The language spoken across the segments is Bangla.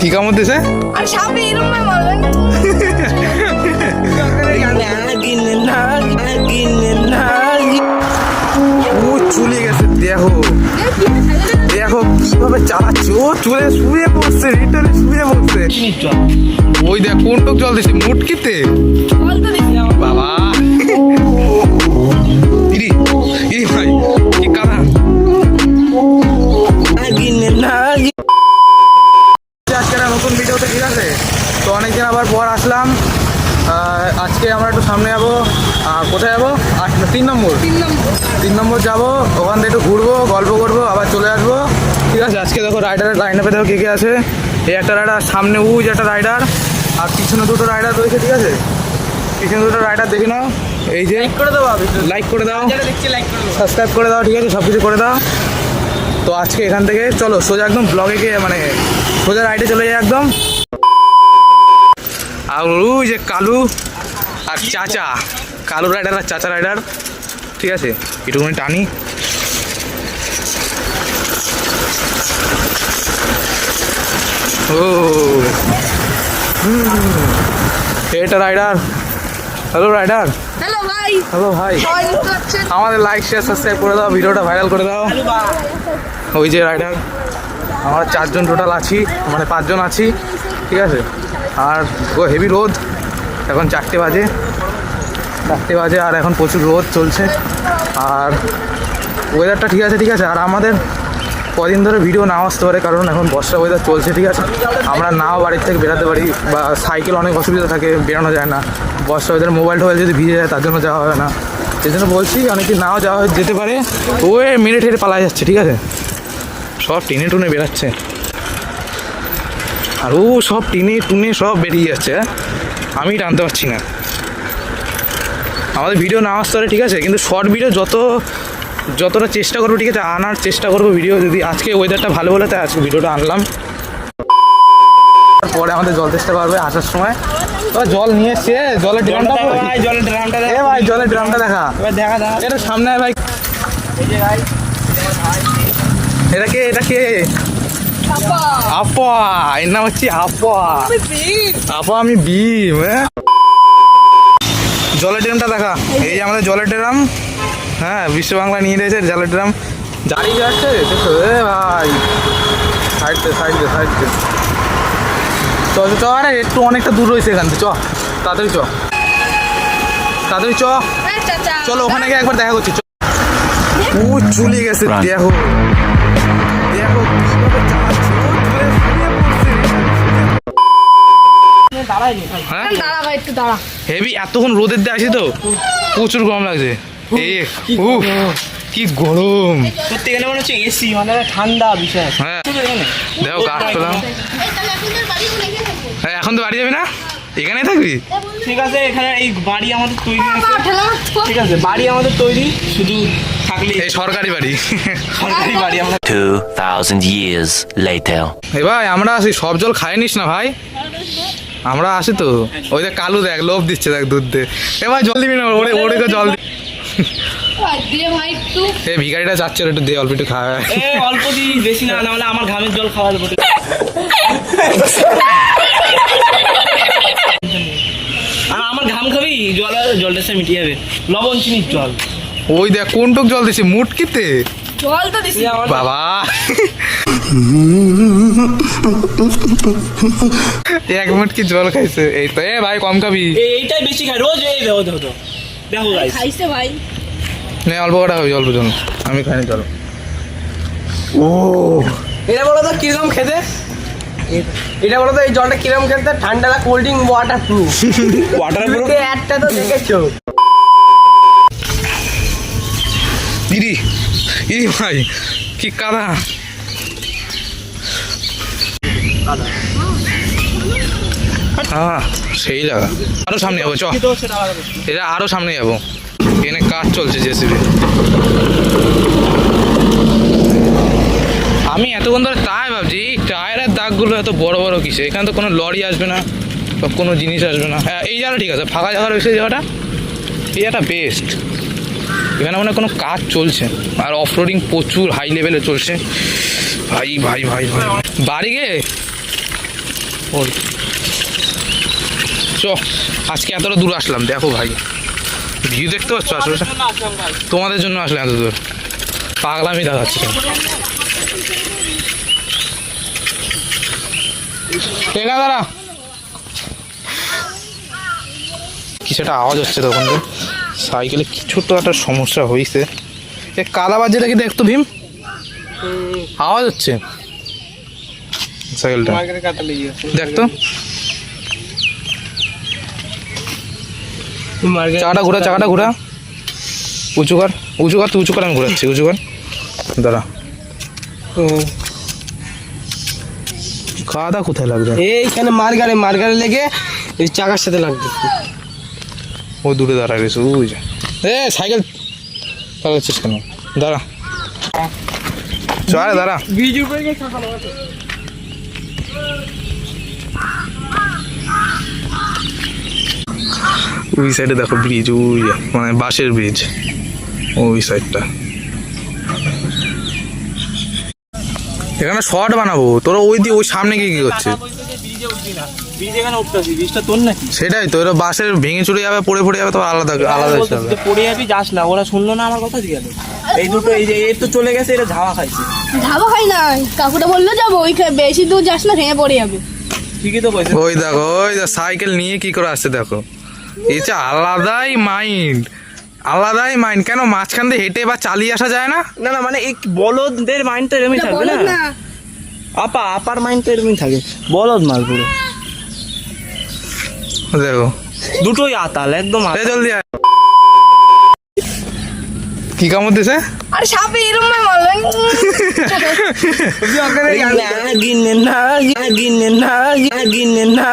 কি কাম হতেছে? আর সাপে এরকম না মারবেন। ও চলে গেছে দেখো। দেখো কীভাবে চালাচ্ছে। ও চলে শুয়ে পড়ছে রিটার্নে শুয়ে পড়ছে। ওই দেখ কোন টক জল দিছে? মুটকিতে? জল তো একটা নতুন ঠিক আছে? তো অনেকদিন আবার পর আসলাম। আজকে আমরা একটু সামনে যাব। কোথায় যাব? তিন নম্বর। তিন নম্বর। যাব। ওখান থেকে একটু ঘুরবো গল্প করব আবার চলে আসব। ঠিক আছে আজকে দেখো রাইডারের লাইন আপে দেখো কে কে আছে। এই একটা রাইডার সামনে উজ একটা রাইডার আর পিছনে দুটো রাইডার রয়েছে ঠিক আছে? পিছনে দুটো রাইডার দেখে নাও। এই যে করে দেবো লাইক করে দাও। লাইক করে দেবো সাবস্ক্রাইব করে দাও ঠিক আছে? সব কিছু করে দাও। তো আজকে এখান থেকে চলো সোজা একদম ব্লগে গিয়ে মানে সোজা রাইডে চলে যায় একদম। আর ওই যে কালু আর চাচা কালু রাইডার আর চাচা রাইডার ঠিক আছে? একটুখানি টানি। ও এটা রাইডার হ্যালো রাইডার হ্যালো ভাই। হ্যালো ভাই। আমাদের লাইক শেয়ার সাবস্ক্রাইব করে দাও ভিডিওটা ভাইরাল করে দাও। ওই যে রাইডার আমরা চারজন টোটাল আছি মানে পাঁচজন আছি, ঠিক আছে? আর হেভি রোদ, এখন চারটে বাজে চারটে বাজে আর এখন প্রচুর রোদ চলছে। আর ওয়েদারটা ঠিক আছে ঠিক আছে? আর আমাদের কদিন ধরে ভিডিও নাও আসতে পারে, কারণ এখন বর্ষা ওয়েদার চলছে, ঠিক আছে? আমরা নাও বাড়ির থেকে বেরাতে পারি, বা সাইকেল অনেক অসুবিধা থাকে, বেরানো যায় না। বর্ষা ওয়েদার মোবাইল টোবাইল যদি ভিজে যায়, তার জন্য যাওয়া হবে না। সেই জন্য বলছি অনেকে নাও যাওয়া যেতে পারে। ও মেরে ঠেরে পালা যাচ্ছে, ঠিক আছে? সব টেনে টুনে বেরাচ্ছে আর ও সব টেনে টুনে সব বেরিয়ে যাচ্ছে? আমি টানতে পারছি না। আমাদের ভিডিও না আসতে পারে ঠিক আছে? কিন্তু শর্ট ভিডিও যত যতটা চেষ্টা করব ঠিক আছে আনার চেষ্টা করব ভিডিও যদি আজকে ওয়েদারটা ভালো বলে তাই আজকে ভিডিওটা আনলাম। পরে আমাদের জল চেষ্টা পারবে আসার সময়। জল নিয়ে এসছে জলের ড্রামটা জলের ড্রামটা এ ভাই জলের ড্রামটা দেখা। দেখা দেখা। এটা সামনে ভাই। এই যে ভাই এটা কে? এটা কে? আপা। এর নাম হচ্ছে আপা। আপা আমি ভীম হ্যাঁ? জলের ড্রামটা দেখা। এই যে। আমাদের জলের ড্রাম হ্যাঁ বিশ্ব বাংলা নিয়ে রয়েছে জলের ড্রাম দাঁড়িয়ে যাচ্ছে দেখো এ ভাই। সাইড দে সাইড দে সাইড দে। চ চ, আরে একটু অনেকটা দূর রয়েছে এখান থেকে চ। তাড়াতাড়ি চ। তাড়াতাড়ি চ। হ্যাঁ চলো ওখানে গিয়ে একবার দেখা করছি চ। ও চলে গেছে দেখো। হেভি এতক্ষণ রোদের দিয়ে তো? প্রচুর গরম লাগছে। কি গরম। সত্যি এখানে মনে হচ্ছে এসি মানে ঠান্ডা বিষয় হ্যাঁ। দেখো পেলাম হ্যাঁ, এখন তো বাড়ি যাবি না? এখানেই থাকবি? ঠিক আছে এখানে এই বাড়ি আমাদের তৈরি ঠিক আছে বাড়ি আমাদের তৈরি শুধু থাকলে এই সরকারি বাড়ি। সরকারি বাড়ি আমরা 2,000 years later. এ ভাই আমরা আসি সব জল খাই নিস না ভাই। আমরা আসি তো। ওই দেখ কালু দেখ লোভ দিচ্ছে দেখ দুধ দে। এ ভাই জল দিবি না ওরে ওরে তো জল এ ভিখারিটা যাচ্ছে একটু দে অল্প একটু খাওয়া এ অল্প দি বেশি না নাহলে আমার ঘামের জল খাওয়া দেবো আর আমার ঘাম খাবি জল জলটা সে মিটিয়ে যাবে। লবণ চিনির জল। ওই দেখ কোন টুক জল দিছে মুটকিতে। জল তো দিছি। বাবা। এক মুটকি জল খাইছে। এই তো এ ভাই কম খাবি। এইটাই বেশি খাই রোজ এই দেখো দেখো দেখো দেখো গাইস খাইছে ভাই। নে অল্প কটা খাবি অল্প জল। আমি খাইনি চলো। ও। এটা বলো তো কীরকম খেতে? এটা বলো তো এই জলটা কীরকম খেতে? ঠান্ডা না cold drink waterproof waterproof একটা তো দেখেছ। দিদি ইদি ভাই, কি কাদা? হ্যাঁ সেই জায়গা। আরও সামনে যাব, চ। এটা আরও সামনে যাব। এখানে কাজ চলছে জেসিবি। আমি এতক্ষণ ধরে তাই ভাবছি, এই টায়ারের দাগগুলো এত বড় বড় কিসে এখানে তো কোনো লরি আসবে না, বা কোনো জিনিস আসবে না। হ্যাঁ এই জায়গাটা ঠিক আছে, ফাঁকা জায়গা রয়েছে জায়গাটা? এই জায়গাটা বেস্ট এখানে মানে কোনো কাজ চলছে। আর অফ রোডিং প্রচুর হাই লেভেলে চলছে। ভাই ভাই ভাই ভাই। বাড়ি গে? চ আজকে এতটা দূর আসলাম দেখো ভাই। ভিউ দেখতে পাচ্ছ আশেপাশে তোমাদের জন্য আসলাম এত দূর। পাগলামি দেখাচ্ছি। ঠিক আছে দাঁড়া। কিছু একটা আওয়াজ হচ্ছে তখন তো সাইকেলে কিছু তো একটা সমস্যা হয়েছে এ কাদা বাজছে দেখি দেখতো ভীম। আওয়াজ হচ্ছে। সাইকেলটা। দেখতো চাকাটা ঘোরা চাকাটা ঘোরা। উঁচু কর উঁচু কর তুই উঁচু কর আমি ঘোরাচ্ছি উঁচু কর। দাঁড়া। খাওয়া দাওয়া কোথায় লাগবে? এইখানে মার্গারে মার্গারে লেগে এই চাকার সাথে লাগবে ও দূরে দাঁড়া গেছে ওই যে। এ সাইকেল চালাচ্ছিস কেন? দাঁড়া। চলে দাঁড়া। ওই সাইডে দেখো ব্রিজ ওই যে, মানে বাঁশের ব্রিজ। ওই সাইডটা এখানে শর্ট বানাবো। তোরা ওই দিয়ে ওই সামনে গিয়ে কি করছিস? এখানে উঠতেছি তোর নাকি? সেটাই তো এরা বাসের ভেঙে চুরে যাবে পড়ে পড়ে যাবে তো আলাদা আলাদা হিসাবে। পড়ে যাবি যাস না ওরা শুনলো না আমার কথা গেল। এই দুটো এই যে এর তো চলে গেছে এটা ঝাওয়া খাইছে। ধাবা খাই না কাকুটা বলল যাব ওই বেশি দূর যাস না ভেঙে পড়ে যাবে। ঠিকই তো কইছে ওই দেখো ওই সাইকেল নিয়ে কি করে আসছে দেখো। এই যে আলাদাই মাইন্ড আলাদাই মাইন্ড। কেন মাঝখান দিয়ে হেঁটে বা চালিয়ে আসা যায় না? না না মানে এই বলদদের মাইন্ড তো এরকমই থাকবে না? না। আপা আপার মাইন্ড তো এরকমই থাকে। বলদ মাল পুরো। দেখো। দুটোই আতাল একদম আতাল। জলদি আয়। কি কামড় দিছে? আর সাপে এরম মারলো। না গিনে না গিনে না গিনে না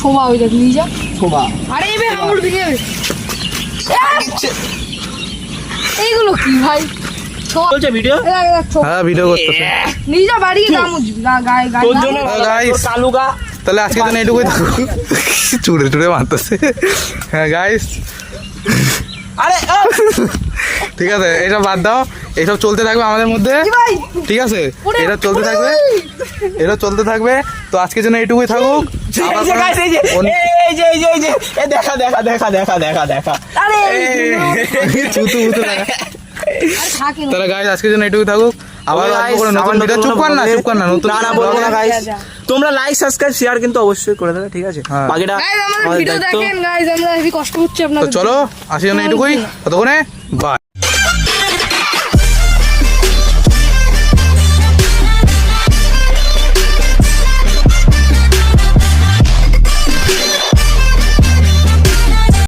ছোবা ওই দেখ নিয়ে যা। শোভা আরে এবে হামুর ভেঙে এইগুলো কি ভাই? ছোবা চলছে ভিডিও। হ্যাঁ ভিডিও করতেছে গায়ে গায়ে তোর জন্য Oh, কালুগা তাহলে আজকে তো এইটুকুই থাকুক চুড়ে চুড়ে মারতেছে হ্যাঁ গাইস আরে ঠিক আছে এইসব বাদ দাও এইসব চলতে থাকবে আমাদের মধ্যে ঠিক আছে এটা চলতে থাকবে এটা চলতে থাকবে তো আজকের জন্য এইটুকুই থাকুক এই যে এই যে অন্য- এই যে এই যে এই যে এ দেখা দেখা দেখা দেখা দেখা দেখা চুতু। তাহলে গাইস আজকের জন্য এটুকু থাকুক। আবার guys, করে নতুন ভিডিও চুপ কর না চুপ কর না নতুন না না বলব না গাইজ গাইস। তোমরা লাইক সাবস্ক্রাইব শেয়ার কিন্তু অবশ্যই করে দেবে ঠিক আছে? হ্যাঁ। বাকিটা গাইজ আমাদের ভিডিও দেখেন গাইজ আমরা হেভি কষ্ট হচ্ছে তো আপনাদের চলো আজকের জন্য এটুকুই। ততক্ষণে বাই